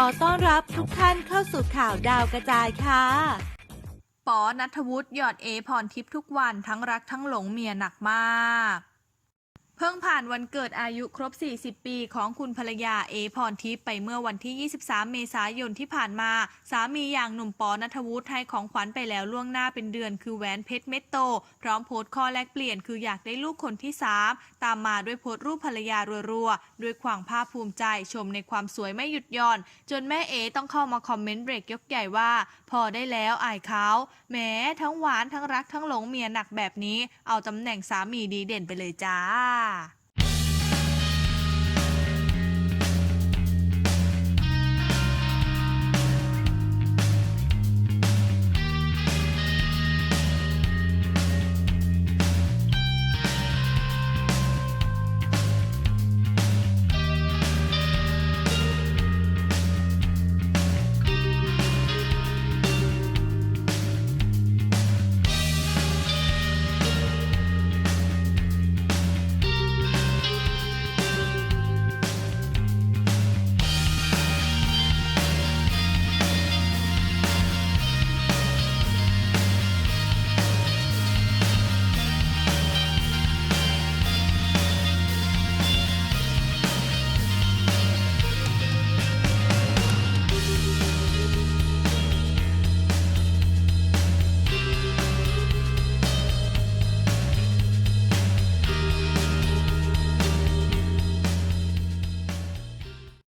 ขอต้อนรับทุกท่านเข้าสู่ข่าวดาวกระจายค่ะ ปอนัทวุฒิหยอดเอพรทิพย์ทุกวันทั้งรักทั้งหลงเมียหนักมาก พิ่งผ่านวันเกิดอายุครบ 40 ปีของคุณภรรยาเอพรทิพย์ไปเมื่อวันที่ 23 เมษายนที่ผ่านมา สามีอย่างหนุ่มปอนัทวุฒิให้ของขวัญไปแล้วล่วงหน้าเป็นเดือนคือแหวนเพชรเม็ดโต พร้อมโพสต์ข้อแลกเปลี่ยนคืออยากได้ลูกคนที่ 3 ตามมาด้วยโพสต์รูปภรรยารัวๆ ด้วยความภาคภูมิใจชมในความสวยไม่หยุดหย่อน จนแม่เอต้องเข้ามาคอมเมนต์เบรกยกใหญ่ว่า พอได้แล้วอายเขาแม้ทั้งหวานทั้งรักทั้งหลงเมียหนักแบบนี้ เอาตำแหน่งสามีดีเด่นไปเลยจ้า lá.